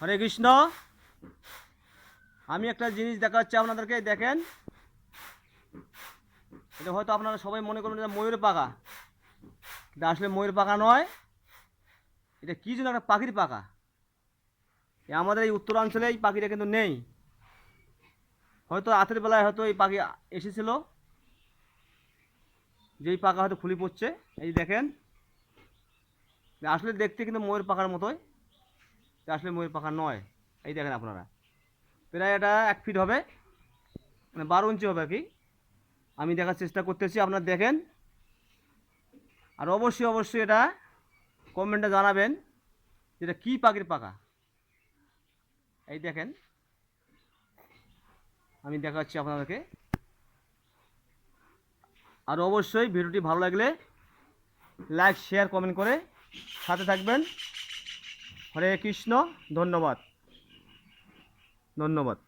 হরে কৃষ্ণ। আমি একটা জিনিস দেখাচ্ছি আপনাদেরকে, দেখেন। এটা হয়তো আপনারা সবাই মনে করবেন এটা ময়ূর পাকা এটা আসলে ময়ূর পাখা নয়, এটা কী জন্য একটা পাখির পাকা আমাদের এই উত্তরাঞ্চলে এই পাখিটা কিন্তু নেই। হয়তো রাতের বেলায় হয়তো এই পাখি এসেছিল। যেই পাখা হয়তো খুলি পড়ছে, এই দেখেন। আসলে দেখতে কিন্তু ময়ূর পাখার মতোই। এটা আসলে ময়ূর পাখা নয়। এই দেখেন আপনারা। প্রায় এটা এক ফিট হবে মানে বারো ইঞ্চি হবে কি। আমি দেখার চেষ্টা করতেছি, আপনারা দেখেন। আর অবশ্যই অবশ্যই এটা কমেন্টে জানাবেন যেটা কী পাখির পাখা। এই দেখেন। আমি দেখাচ্ছি আপনাদেরকে। আর অবশ্যই ভিডিওটি ভালো লাগলে লাইক শেয়ার কমেন্ট করে সাথে থাকবেন। হরে কৃষ্ণ ধন্যবাদ। ধন্যবাদ।